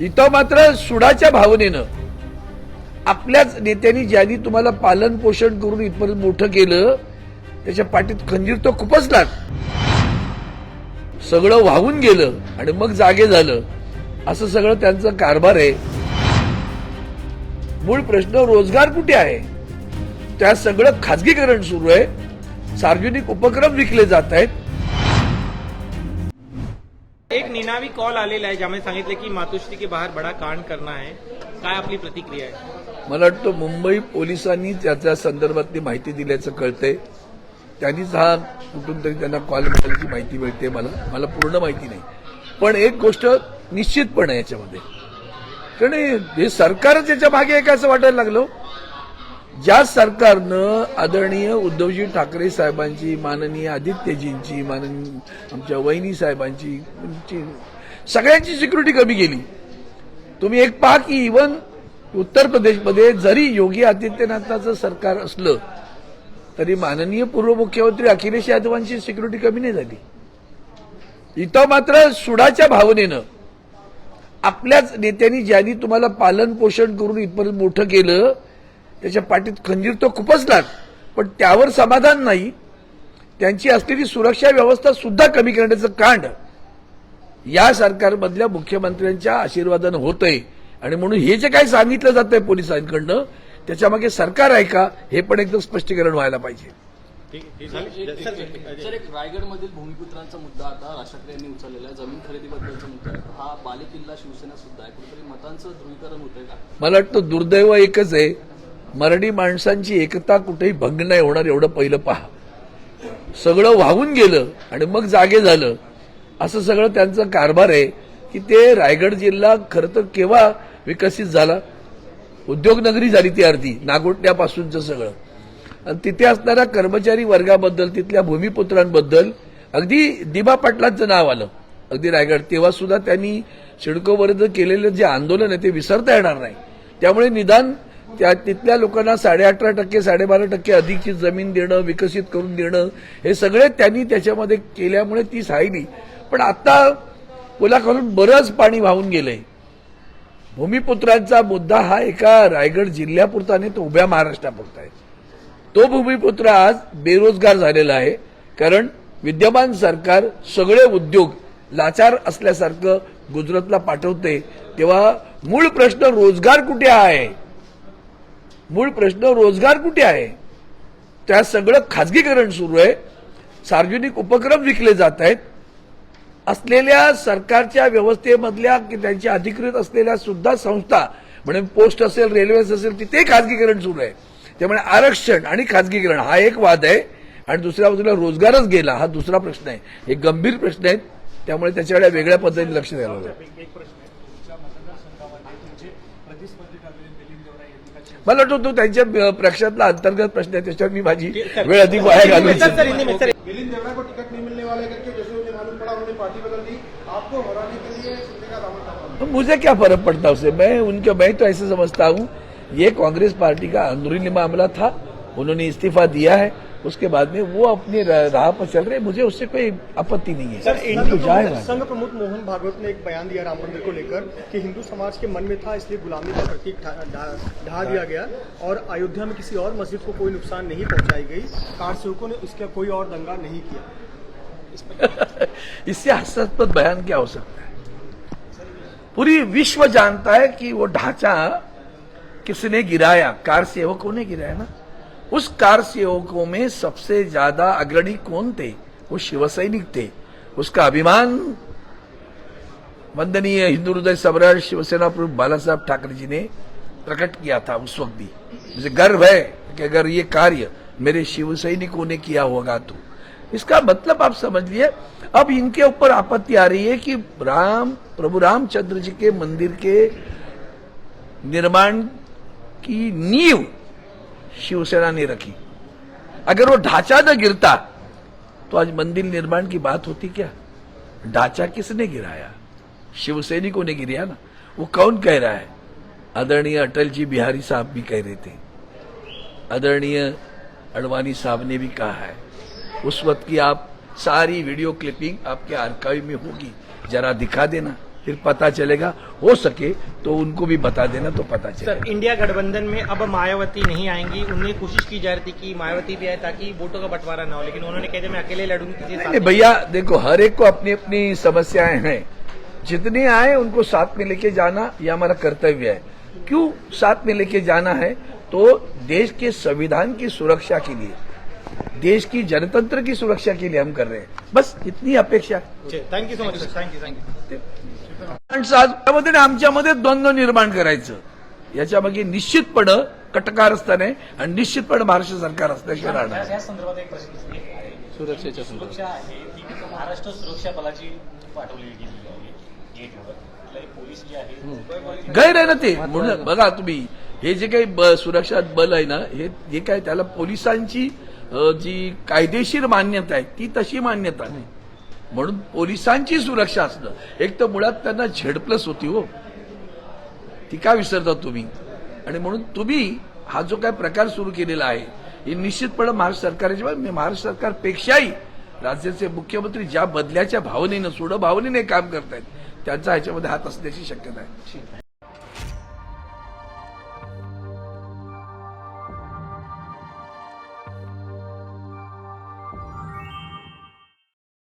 इथं मात्र सुडाच्या भावनेनं आपल्याच नेत्यांनी ज्यांनी तुम्हाला पालन पोषण करून इथपर्यंत मोठं केलं त्याच्या पाठीत खंजीर तो खुपसला सगळं वाहून गेलं आणि मग जागे झालं. असं सगळं त्यांचं कारभार आहे. मूळ प्रश्न रोजगार कुठे आहे? त्या सगळं खाजगीकरण सुरू आहे. सार्वजनिक उपक्रम विकले जात आहेत. एक निनावी कॉल आलेला आहे ज्यामध्ये सांगितले की मातोश्री के बाहेर बडा कांड करना आहे. काय आपली प्रतिक्रिया आहे? मला वाटतं मुंबई पोलिसांनी त्याच्या संदर्भातली माहिती दिल्याचं कळतंय. त्यांनीच हा कुठून तरी त्यांना कॉल मिळाल्याची माहिती मिळते मला. मला पूर्ण माहिती नाही. पण एक गोष्ट निश्चितपणे याच्यामध्ये. कारण हे- हे सरकारच याच्या मागे आहे का असं वाटायला लागलं? ज्या सरकारनं आदरणीय उद्धवजी ठाकरे साहेबांची माननीय आदित्यजींची माननीय आमच्या वहिनी साहेबांची सगळ्यांची सिक्युरिटी कमी केली. तुम्ही एक पहा की इवन उत्तर प्रदेशमध्ये जरी योगी आदित्यनाथाचं सरकार असलं तरी माननीय पूर्व मुख्यमंत्री अखिलेश यादवांची सिक्युरिटी कमी नाही झाली. इथं मात्र सुडाच्या भावनेनं आपल्याच नेत्यांनी ज्यांनी तुम्हाला पालन पोषण करून इथपर्यंत मोठं केलं त्याच्या पाठीत खंजीर तो खुपसलाच पण त्यावर समाधान नाही. त्यांची असलेली सुरक्षा व्यवस्था सुद्धा कमी करण्याचं कांड. या सरकारमधल्या मुख्यमंत्र्यांच्या आशीर्वादानं होतंय. आणि म्हणून हे जे काही सांगितलं जात आहे पोलिसांकडनं त्याच्यामागे सरकार आहे का हे पण एकदम स्पष्टीकरण व्हायला पाहिजे. सर एक रायगडमधील भूमिपुत्रांचा मुद्दा आता राज ठाकरे यांनी उचललेला आहे. जमीन खरेदीबद्दलचा मुद्दा आहे. हा बालेकिल्ला शिवसेना सुद्धा आहे. कुठेतरी मतांचं ध्रुवीकरण होतंय का? मला वाटतं दुर्दैव एकच आहे. मराठी माणसांची एकता कुठेही भंग नाही होणार एवढं पहिलं पहा. सगळं वाहून गेलं आणि मग जागे झालं. असं सगळं त्यांचं कारभार आहे की ते रायगड जिल्हा खरं तर केव्हा विकसित झाला? उद्योगनगरी झाली ती अर्धी नागोटण्यापासूनचं सगळं. आणि तिथे असणाऱ्या कर्मचारी वर्गाबद्दल तिथल्या भूमिपुत्रांबद्दल अगदी दिबा पाटलांचं नाव आलं. अगदी रायगड. तेव्हा सुद्धा त्यांनी सिडकोवर केलेलं जे आंदोलन आहे ते विसरता येणार नाही. त्यामुळे निदान त्या तिथल्या लोकांना साडे अठरा टक्के साडेबारा टक्के अधिकची जमीन देणं विकसित करून देणं हे सगळे त्यांनी त्याच्यामध्ये केल्यामुळे ती साहिली पण आता पुलाखालून बरंच पाणी वाहून गेलंय. भूमिपुत्रांचा मुद्दा हा एका रायगड जिल्ह्यापुरता नाही तो उभ्या महाराष्ट्रापुरता आहे. तो भूमिपुत्र आज बेरोजगार झालेला आहे. कारण विद्यमान सरकार सगळे उद्योग लाचार असल्यासारखं गुजरातला पाठवते तेव्हा मूळ प्रश्न रोजगार कुठे आहे? मूळ प्रश्न रोजगार कुठे आहे? त्या सगळं खाजगीकरण सुरू आहे. सार्वजनिक उपक्रम विकले जात आहेत. असलेल्या सरकारच्या व्यवस्थेमधल्या की त्यांच्या अधिकृत असलेल्या सुद्धा संस्था म्हणजे पोस्ट असेल रेल्वेज असेल तिथे खाजगीकरण सुरू आहे. त्यामुळे आरक्षण आणि खाजगीकरण हा एक वाद आहे. आणि दुसऱ्या बाजूला रोजगारच गेला हा दुसरा प्रश्न आहे. हे गंभीर प्रश्न आहेत. त्यामुळे त्याच्याकडे वेगळ्या पद्धतीने लक्ष द्यायला हवं. मला वाटतं तो त्यांच्या अ, प्रक्षातला अंतर्गत प्रश्न आहे त्याच्यावर मी माझी वेळ अधिक वाया घालू. मिलिंद देवड़ा को टिकट नहीं मिलने वाला है करके जैसे मुझे मालूम पड़ा उन्होंने पार्टी बदल दी। आपको हराने के लिए शिंदे का दामन थामा तो मुझे क्या फर्क पड़ता है उससे मैं उनके मैं तो ऐसे समझता हूँ ये कांग्रेस पार्टी का अंदरूनी मामला था उन्होंने इस्तीफा दिया है उसके बाद में वो अपने राह पर चल रहे मुझे उससे कोई आपत्ति नहीं है। इनको जाएगा संघ प्रमुख मोहन भागवत ने एक बयान दिया राम मंदिर को लेकर कि हिंदू समाज के मन में था इसलिए गुलामी का प्रतीक ढा ढा दिया गया और अयोध्या में किसी और मस्जिद को कोई नुकसान नहीं पहुंचाई गई। कार सेवकों ने इसका कोई और दंगा नहीं किया। इससे हास्यास्पद बयान क्या हो सकता है? पूरी विश्व जानता है कि वो ढांचा किसने गिराया? कार सेवकों ने गिराया ना? उस कार सेवकों में सबसे ज़्यादा अग्रणी कौन थे? वो शिवसैनिक थे। उसका अभिमान वंदनीय हिंदू हृदय सम्राट शिवसेना प्रमुख बाला साहब ठाकरे जी ने प्रकट किया था उस वक्त भी। मुझे गर्व है कि अगर ये कार्य मेरे शिव सैनिकों ने किया होगा तो। इसका मतलब आप समझिए अब इनके ऊपर आपत्ति आ रही है कि राम, प्रभु रामचंद्र जी के मंदिर के निर्माण की नींव शिवसेना ने रखी। अगर वो ढांचा न गिरता तो आज मंदिर निर्माण की बात होती क्या? ढांचा किसने गिराया? शिवसैनिकों ने गिराया ना। वो कौन कह रहा है? आदरणीय अटल जी बिहारी साहब भी कह रहे थे। आदरणीय अडवाणी साहब ने भी कहा है। उस वक्त की आप सारी वीडियो क्लिपिंग आपके आर्काइव में होगी। जरा दिखा देना। फिर पता चलेगा। हो सके तो उनको भी बता देना तो पता चलेगा। सर इंडिया गठबंधन में अब मायावती नहीं आएँगी। उन्हें कोशिश की जा रही थी कि मायावती भी आए ताकि वोटों का बंटवारा ना हो लेकिन उन्होंने कहते मैं अकेले लड़ूँगी नहीं भैया देखो हर एक को अपनी अपनी समस्याएँ हैं। जितने आए उनको साथ में लेके जाना ये हमारा कर्तव्य है। क्यों साथ में लेके जाना है? तो देश के संविधान की सुरक्षा के लिए देश की जनतंत्र की सुरक्षा के लिए हम कर रहे हैं। बस इतनी अपेक्षा। Thank you so much thank you thank thank you पण त्यामध्ये आमच्यामध्ये द्वंद्व निर्माण करायचं. याच्या मागे निश्चितपणे कटकार असताना आणि निश्चितपणे महाराष्ट्र सरकार असल्याशिवाय राहणार नाही. या संदर्भात एक प्रश्न आहे. सुरक्षेच्या संदर्भात. सुरक्षा आहे ती महाराष्ट्र सुरक्षा बलाची पाठवली गेलेली आहे. गेटवर कुठल्याही पोलीस जे आहे गैर आहे ना ते. म्हणून बघा तुम्ही हे जे काही सुरक्षा बल आहे ना हे जे काय त्याला पोलिसांची जी कायदेशीर मान्यता आहे ती तशी मान्यता नाही. म्हणून पोलिसांची सुरक्षा असणं. एक तर मुळात त्यांना झेड प्लस होती हो. ती का विसरता तुम्ही? आणि म्हणून तुम्ही हा जो काय प्रकार सुरू केलेला आहे हे निश्चितपणे महाराष्ट्र सरकारची बाब- महाराष्ट्र सरकारपेक्षाही राज्याचे मुख्यमंत्री ज्या बदल्याच्या भावनेनं सुड भावनेने काम करतायत त्यांचा ह्याच्यामध्ये हात असण्याची शक्यता आहे.